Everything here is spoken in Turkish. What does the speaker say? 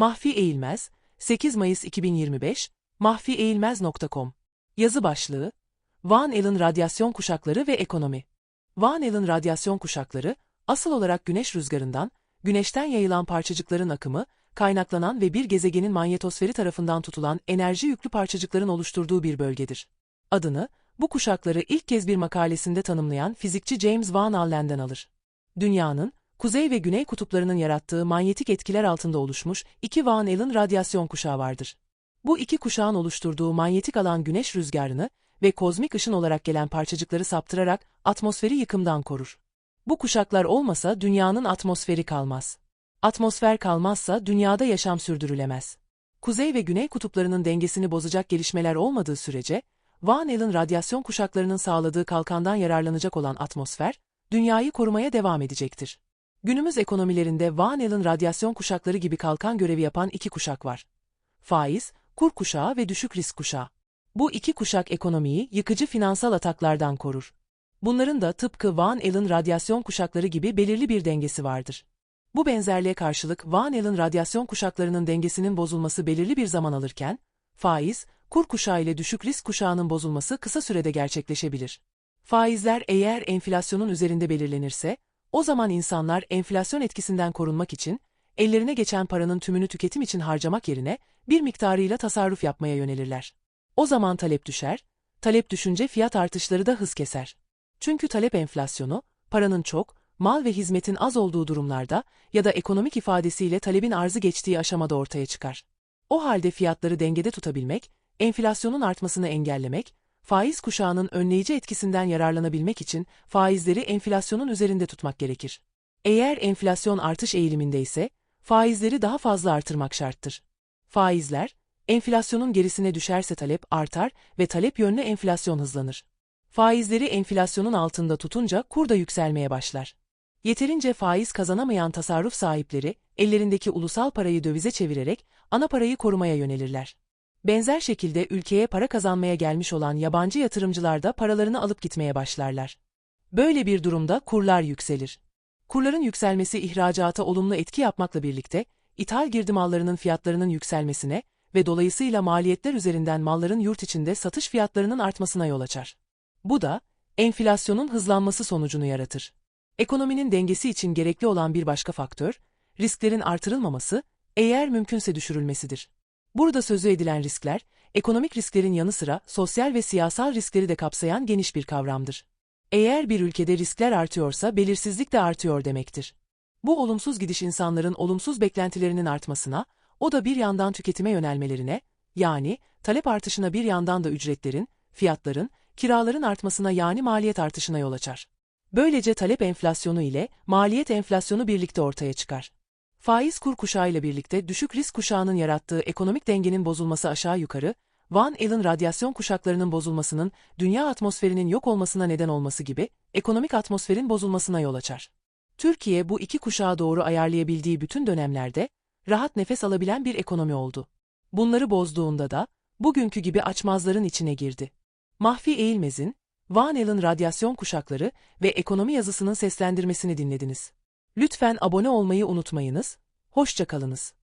Mahfi Eğilmez, 8 Mayıs 2025, mahfieğilmez.com Yazı başlığı, Van Allen radyasyon kuşakları ve ekonomi. Van Allen radyasyon kuşakları, asıl olarak güneş rüzgarından, güneşten yayılan parçacıkların akımı, kaynaklanan ve bir gezegenin manyetosferi tarafından tutulan enerji yüklü parçacıkların oluşturduğu bir bölgedir. Adını, bu kuşakları ilk kez bir makalesinde tanımlayan fizikçi James Van Allen'den alır. Dünyanın, kuzey ve güney kutuplarının yarattığı manyetik etkiler altında oluşmuş iki Van Allen radyasyon kuşağı vardır. Bu iki kuşağın oluşturduğu manyetik alan güneş rüzgarını ve kozmik ışın olarak gelen parçacıkları saptırarak atmosferi yıkımdan korur. Bu kuşaklar olmasa dünyanın atmosferi kalmaz. Atmosfer kalmazsa dünyada yaşam sürdürülemez. Kuzey ve güney kutuplarının dengesini bozacak gelişmeler olmadığı sürece, Van Allen radyasyon kuşaklarının sağladığı kalkandan yararlanacak olan atmosfer, dünyayı korumaya devam edecektir. Günümüz ekonomilerinde Van Allen radyasyon kuşakları gibi kalkan görevi yapan iki kuşak var. Faiz, kur kuşağı ve düşük risk kuşağı. Bu iki kuşak ekonomiyi yıkıcı finansal ataklardan korur. Bunların da tıpkı Van Allen radyasyon kuşakları gibi belirli bir dengesi vardır. Bu benzerliğe karşılık Van Allen radyasyon kuşaklarının dengesinin bozulması belirli bir zaman alırken, faiz, kur kuşağı ile düşük risk kuşağının bozulması kısa sürede gerçekleşebilir. Faizler eğer enflasyonun üzerinde belirlenirse, o zaman insanlar enflasyon etkisinden korunmak için, ellerine geçen paranın tümünü tüketim için harcamak yerine bir miktarıyla tasarruf yapmaya yönelirler. O zaman talep düşer, talep düşünce fiyat artışları da hız keser. Çünkü talep enflasyonu, paranın çok, mal ve hizmetin az olduğu durumlarda ya da ekonomik ifadesiyle talebin arzı geçtiği aşamada ortaya çıkar. O halde fiyatları dengede tutabilmek, enflasyonun artmasını engellemek, faiz kuşağının önleyici etkisinden yararlanabilmek için faizleri enflasyonun üzerinde tutmak gerekir. Eğer enflasyon artış eğiliminde ise, faizleri daha fazla artırmak şarttır. Faizler, enflasyonun gerisine düşerse talep artar ve talep yönlü enflasyon hızlanır. Faizleri enflasyonun altında tutunca kur da yükselmeye başlar. Yeterince faiz kazanamayan tasarruf sahipleri, ellerindeki ulusal parayı dövize çevirerek ana parayı korumaya yönelirler. Benzer şekilde ülkeye para kazanmaya gelmiş olan yabancı yatırımcılar da paralarını alıp gitmeye başlarlar. Böyle bir durumda kurlar yükselir. Kurların yükselmesi ihracata olumlu etki yapmakla birlikte, ithal girdi mallarının fiyatlarının yükselmesine ve dolayısıyla maliyetler üzerinden malların yurt içinde satış fiyatlarının artmasına yol açar. Bu da, enflasyonun hızlanması sonucunu yaratır. Ekonominin dengesi için gerekli olan bir başka faktör, risklerin artırılmaması, eğer mümkünse düşürülmesidir. Burada sözü edilen riskler, ekonomik risklerin yanı sıra sosyal ve siyasal riskleri de kapsayan geniş bir kavramdır. Eğer bir ülkede riskler artıyorsa belirsizlik de artıyor demektir. Bu olumsuz gidiş insanların olumsuz beklentilerinin artmasına, o da bir yandan tüketime yönelmelerine, yani talep artışına bir yandan da ücretlerin, fiyatların, kiraların artmasına yani maliyet artışına yol açar. Böylece talep enflasyonu ile maliyet enflasyonu birlikte ortaya çıkar. Faiz kur kuşağıyla birlikte düşük risk kuşağının yarattığı ekonomik dengenin bozulması aşağı yukarı, Van Allen radyasyon kuşaklarının bozulmasının dünya atmosferinin yok olmasına neden olması gibi ekonomik atmosferin bozulmasına yol açar. Türkiye bu iki kuşağı doğru ayarlayabildiği bütün dönemlerde rahat nefes alabilen bir ekonomi oldu. Bunları bozduğunda da bugünkü gibi açmazların içine girdi. Mahfi Eğilmez'in Van Allen radyasyon kuşakları ve ekonomi yazısının seslendirmesini dinlediniz. Lütfen abone olmayı unutmayınız. Hoşçakalınız.